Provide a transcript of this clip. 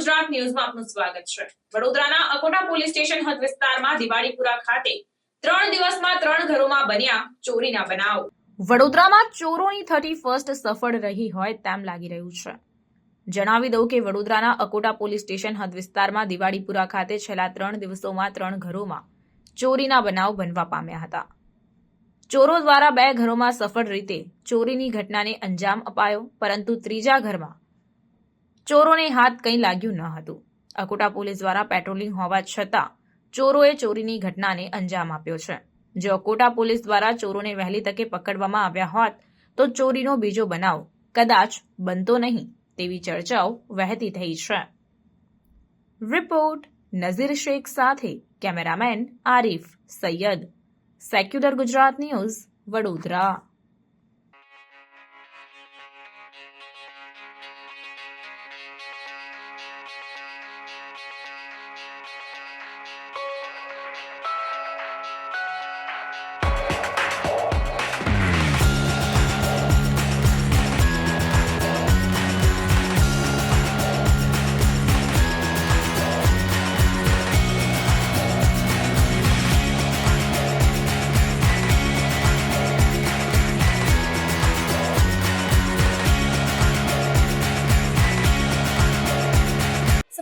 ન્યૂઝમાં આપનું સ્વાગત છે. વડોદરાના અકોટા પોલીસ સ્ટેશન હદ વિસ્તારમાં દિવાળીપુરા ખાતે ત્રણ દિવસમાં ત્રણ ઘરોમાં બન્યા ચોરીના બનાવ. વડોદરામાં ચોરોની થર્ટી ફર્સ્ટ સફળ રહી હોય તેમ લાગી રહ્યું છે. જણાવી દઉં કે વડોદરાના અકોટા પોલીસ સ્ટેશન હદ વિસ્તારમાં દિવાળીપુરા ખાતે છેલ્લા ત્રણ દિવસોમાં ત્રણ ઘરોમાં ચોરીના બનાવ બનવા પામ્યા હતા. ચોરો દ્વારા બે ઘરોમાં સફળ રીતે ચોરીની ઘટનાને અંજામ અપાયો, પરંતુ ત્રીજા ઘરમાં ચોરોને હાથ કંઈ લાગ્યું ન હતું. અકોટા પોલીસ દ્વારા પેટ્રોલિંગ હોવા છતાં ચોરોએ ચોરીની ઘટનાને અંજામ આપ્યો છે. જો અકોટા પોલીસ દ્વારા ચોરોને વહેલી તકે પકડવામાં આવ્યા હોત, તો ચોરીનો બીજો બનાવ કદાચ બનતો નહીં તેવી ચર્ચાઓ વહેતી થઈ છે. રિપોર્ટ નઝીર શેખ સાથે cameraman Arif Sayyed. Secular Gujarat news Vadodara.